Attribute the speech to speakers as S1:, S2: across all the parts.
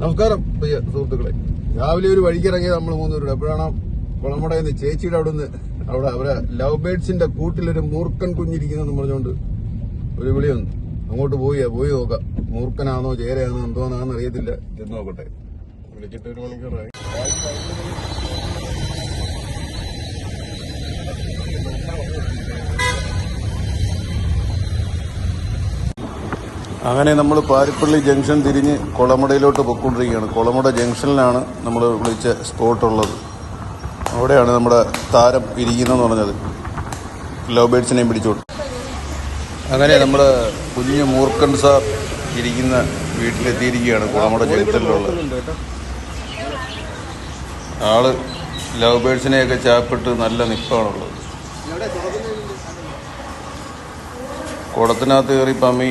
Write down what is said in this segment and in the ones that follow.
S1: നമസ്കാരം പ്രിയ സുഹൃത്തുക്കളെ. രാവിലെ ഒരു വഴിക്കിറങ്ങിയ നമ്മൾ മൂന്നുപേരുടെ എപ്പോഴാണ് കുളമടയിൽ എന്ന് ചേച്ചിയുടെ അവിടെ നിന്ന് അവിടെ അവരെ ലവ് ബേഡ്സിന്റെ കൂട്ടിലൊരു മൂർക്കൻ കുഞ്ഞിരിക്കുന്നെന്ന് പറഞ്ഞുകൊണ്ട് ഒരു വിളി വന്നു. അങ്ങോട്ട് പോയി പോയി നോക്കാം. മൂർക്കനാണോ ചേരയാണോ എന്തോന്നാണെന്ന് അറിയത്തില്ല. ചെന്ന് നോക്കട്ടെ. വിളിച്ചിട്ട് ഒരു മണിക്കൂറായി. അങ്ങനെ നമ്മൾ പാരിപ്പള്ളി ജംഗ്ഷൻ തിരിഞ്ഞ് കുളമുടയിലോട്ട് പൊക്കൊണ്ടിരിക്കുകയാണ് കൊളമട ജംഗ്ഷനിലാണ് നമ്മൾ വിളിച്ച സ്പോട്ടുള്ളത് അവിടെയാണ് നമ്മുടെ താരം ഇരിക്കുന്നതെന്ന് പറഞ്ഞത്. ലവ് ബേഡ്സിനെയും പിടിച്ചോട്ട്. അങ്ങനെ നമ്മുടെ കുഞ്ഞു മൂർക്കൻ സാർ ഇരിക്കുന്ന വീട്ടിലെത്തിയിരിക്കുകയാണ് കുളമുട ജംഗ്ഷനിലുള്ള ആൾ ലവ് ബേഡ്സിനെയൊക്കെ ചാപ്പിട്ട് നല്ല നിപ്പാണുള്ളത്. കുടത്തിനകത്ത് കയറി പമ്മി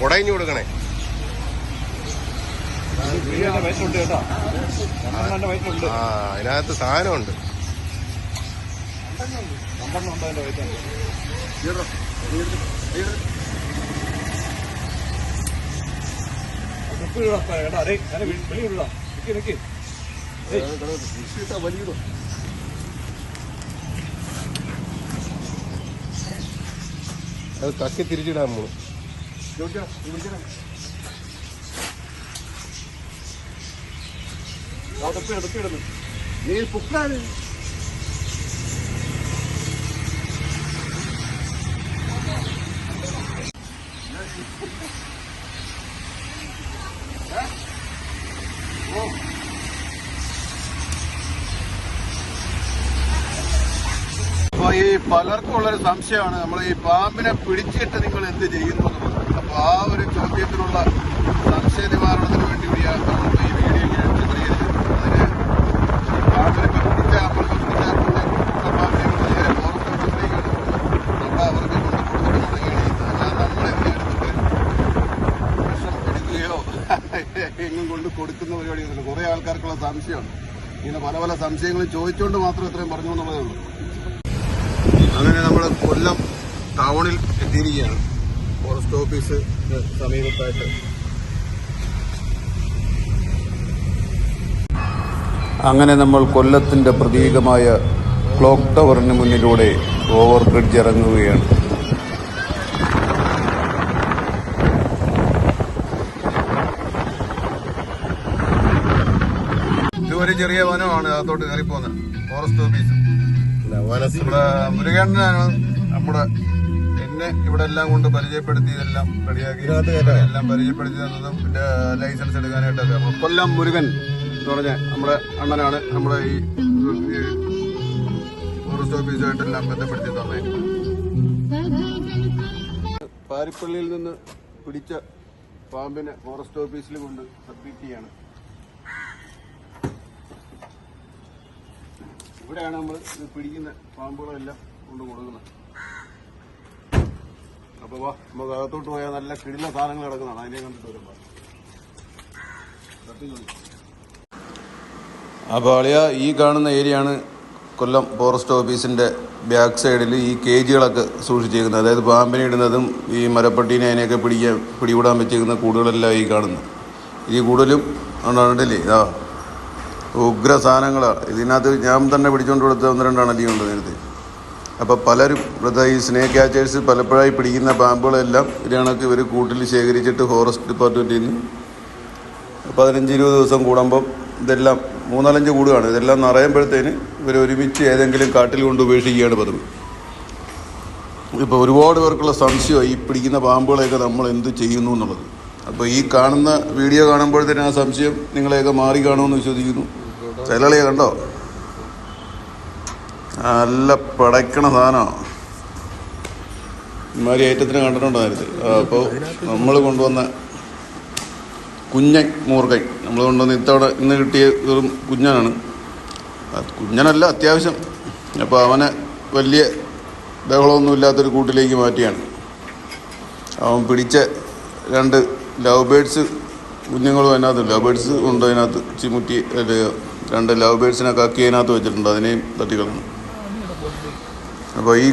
S2: കുട ഇനി കൊടുക്കണേ. ആ അതിനകത്ത് സാധനമുണ്ട്. അത് കക്കി തിരിച്ചിടാൻ പോണു
S1: നീ പുക്കാണ് അപ്പൊ ഈ പലർക്കും ഉള്ളൊരു സംശയമാണ് നമ്മൾ ഈ പാമ്പിനെ പിടിച്ചിട്ട് നിങ്ങൾ എന്ത് ചെയ്യുന്നു ആ ഒരു ചോദ്യത്തിനുള്ള സംശയ നിവാരണത്തിന് വേണ്ടി നമ്മൾ ഈ വീഡിയോ ഞാൻ ചിത്രീകരിച്ചത് അതിന് ഈ പാമ്പിനെ പിടിച്ച അപ്പുറത്ത് പിടിച്ച പിന്നെ ആ പാമ്പിനെ കൊണ്ട് നേരെ പുറത്തോട്ട് നമ്മൾ അവർക്ക് കൊണ്ട് കൊടുത്തിട്ടുണ്ടെങ്കിൽ അല്ലാതെ നമ്മൾ എന്ത് എടുത്തിട്ട് വിഷം പിടിക്കുകയോ എങ്ങും കൊണ്ട് കൊടുക്കുന്ന പരിപാടിയൊന്നുമില്ല കുറെ ആൾക്കാർക്കുള്ള സംശയമാണ് ഇങ്ങനെ പല പല സംശയങ്ങൾ ചോദിച്ചുകൊണ്ട് മാത്രം ഇത്രയും പറഞ്ഞു എന്നുള്ളതേ ഉള്ളൂ. അങ്ങനെ നമ്മൾ കൊല്ലം ടൗണിൽ എത്തിയിരിക്കുകയാണ്. ഫോറസ്റ്റ് ഓഫീസ് സമീപത്തായിട്ട്. അങ്ങനെ നമ്മൾ കൊല്ലത്തിന്റെ പ്രതീകമായ ക്ലോക്ക് ടവറിന് മുന്നിലൂടെ ഓവർ ബ്രിഡ്ജ് ഇറങ്ങുകയാണ്. ഇതുവരെ ചെറിയ വനമാണ് അതോട്ട് കയറി പോകുന്നത് ഫോറസ്റ്റ് ഓഫീസ് നമ്മുടെ മുരുകേണ്ടനാണ് നമ്മുടെ എന്നെ ഇവിടെ എല്ലാം കൊണ്ട് പരിചയപ്പെടുത്തിയതെല്ലാം റെഡിയാക്കി. എല്ലാം പരിചയപ്പെടുത്തി തന്നതും പിന്നെ ലൈസൻസ് എടുക്കാനായിട്ടൊക്കെ. കൊല്ലം മുരുകൻ എന്ന് പറഞ്ഞ നമ്മുടെ അണ്ണനാണ് നമ്മുടെ ഈ ഈ ഫോറസ്റ്റ് ഓഫീസുമായിട്ടെല്ലാം ബന്ധപ്പെടുത്തി തന്നെ പാരിപ്പള്ളിയിൽ നിന്ന് പിടിച്ച പാമ്പിനെ ഫോറസ്റ്റ് ഓഫീസിൽ കൊണ്ട് സബ്മിറ്റ് ചെയ്യാണ് ഇവിടെയാണ് നമ്മൾ പിടിക്കുന്ന പാമ്പുകളെല്ലാം കൊണ്ട് കൊടുക്കുന്നത്. അപ്പൊ വാ നമുക്ക് അകത്തോട്ട് പോയാൽ നല്ല കിടില സാധനങ്ങൾ കിടക്കുന്നതാണ്. അതിനെ കണ്ടിട്ട് വരുമ്പോ അപ്പോൾ അളിയ ഈ കാണുന്ന ഏരിയയാണ് കൊല്ലം ഫോറസ്റ്റ് ഓഫീസിന്റെ ബാക്ക് സൈഡിൽ ഈ കേജുകളൊക്കെ സൂക്ഷിച്ചിരിക്കുന്നത് അതായത് പാമ്പിനെ ഇടുന്നതും ഈ മരപ്പട്ടീനെ അതിനെയൊക്കെ പിടിക്കാൻ പിടികൂടാൻ വെച്ചേക്കുന്ന കൂടുകളെല്ലാം ഈ കാണുന്നു ഈ കൂടുതലും ഉണ്ടല്ലേ ആ ഉഗ്ര സാധനങ്ങളാണ് ഇതിനകത്ത് ഞാൻ തന്നെ പിടിച്ചുകൊണ്ട് കൊടുത്ത ഒന്ന് രണ്ടാണ് അധികം ഉണ്ട് നേരത്തെ. അപ്പോൾ പലരും ഈ സ്നേക്ക് ക്യാച്ചേഴ്സ് പലപ്പോഴായി പിടിക്കുന്ന പാമ്പുകളെല്ലാം ഇതിനകത്ത് ഇവർ കൂട്ടിൽ ശേഖരിച്ചിട്ട് ഫോറസ്റ്റ് ഡിപ്പാർട്ട്മെന്റിൽ നിന്ന് പതിനഞ്ച് ഇരുപത് ദിവസം കൂടുമ്പം ഇതെല്ലാം മൂന്നാലഞ്ച് കൂടുകയാണ് ഇതെല്ലാം നിറയുമ്പോഴത്തേന് ഇവർ ഒരുമിച്ച് ഏതെങ്കിലും കാട്ടിൽ കൊണ്ട് ഉപേക്ഷിക്കുകയാണ് പതിവ്. ഇപ്പോൾ ഒരുപാട് പേർക്കുള്ള സംശയം ഈ പിടിക്കുന്ന പാമ്പുകളെയൊക്കെ നമ്മൾ എന്ത് ചെയ്യുന്നു എന്നുള്ളത്. അപ്പോൾ ഈ കാണുന്ന വീഡിയോ കാണുമ്പോഴത്തേന് ആ സംശയം നിങ്ങളെയൊക്കെ മാറി കാണുമെന്ന് വിശ്വസിക്കുന്നു. ചിലളിയെ കണ്ടോ? നല്ല പടയ്ക്കണ സാധനമാണ്. ഇമാതിരി ഐറ്റത്തിന് കണ്ടിട്ടുണ്ടോ നേരത്തെ? അപ്പോൾ നമ്മൾ കൊണ്ടുവന്ന കുഞ്ഞൻ മൂർക്കൈ നമ്മൾ കൊണ്ടുവന്ന ഇത്തവണ ഇന്ന് കിട്ടിയ വെറും കുഞ്ഞനാണ്. കുഞ്ഞനല്ല അത്യാവശ്യം. അപ്പോൾ അവനെ വലിയ ബഹളമൊന്നും ഇല്ലാത്തൊരു കൂട്ടിലേക്ക് മാറ്റിയാണ്. അവൻ പിടിച്ച രണ്ട് ലവ് ബേഡ്സ് കുഞ്ഞുങ്ങളും അതിനകത്ത് ലവ് ബേഡ്സ് ഉണ്ട് അതിനകത്ത്. ചിമുറ്റി രണ്ട് ലവ് ബേഡ്സിനെ കക്കി അതിനകത്ത് വെച്ചിട്ടുണ്ട്. അതിനെയും തട്ടിക്കളഞ്ഞു. അപ്പോൾ ഈ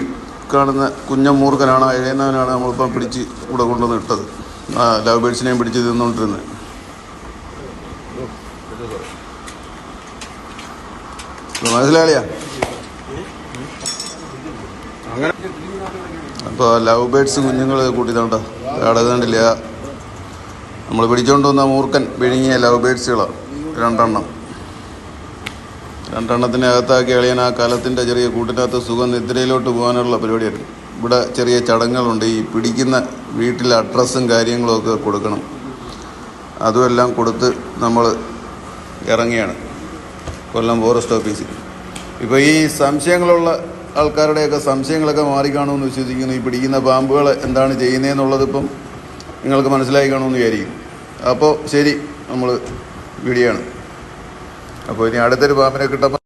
S1: കാണുന്ന കുഞ്ഞൻ മൂർഖനാണ് എഴുതുന്നവനാണ് നമ്മളിപ്പം പിടിച്ച് ഇവിടെ കൊണ്ടുവന്ന് ഇട്ടത്. ആ ലവ് ബേഡ്സിനെയും പിടിച്ച് തിന്നുകൊണ്ടിരുന്നത് മനസ്സിലാളിയാ അപ്പോൾ ലവ് ബേഡ്സ് കുഞ്ഞുങ്ങൾ കൂട്ടിത്തണ്ട അടകണ്ടില്ല നമ്മൾ പിടിച്ചോണ്ട് വന്ന മൂർഖൻ വിഴുങ്ങിയ ലവ് ബേഡ്സുകളാണ് രണ്ടെണ്ണം. രണ്ടെണ്ണത്തിനെ അകത്താക്കി അളിയാൻ ആ കാലത്തിന്റെ ചെറിയ കൂട്ടിനകത്ത് സുഖം നിദ്രയിലോട്ട് പോകാനുള്ള പരിപാടിയായിരുന്നു. ഇവിടെ ചെറിയ ചടങ്ങുകളുണ്ട്. ഈ പിടിക്കുന്ന വീട്ടിലെ അഡ്രസ്സും കാര്യങ്ങളും ഒക്കെ കൊടുക്കണം. അതുമെല്ലാം കൊടുത്ത് നമ്മൾ ഇറങ്ങിയാണ്. കൊല്ലം ഫോറസ്റ്റ് ഓഫീസിൽ ഇപ്പോൾ ഈ സംശയങ്ങളുള്ള ആൾക്കാരുടെയൊക്കെ സംശയങ്ങളൊക്കെ മാറിക്കാണുമെന്ന് വിശ്വസിക്കുന്നു. ഈ പിടിക്കുന്ന പാമ്പുകൾ എന്താണ് ചെയ്യുന്നതെന്നുള്ളതിപ്പം നിങ്ങൾക്ക് മനസ്സിലായി കാണുമെന്ന് വിചാരിക്കും അപ്പോൾ ശരി നമ്മൾ വീഡിയോ ആണ് അപ്പോൾ ഇനി അടുത്തൊരു പാമ്പിനെ കിട്ടുമ്പോൾ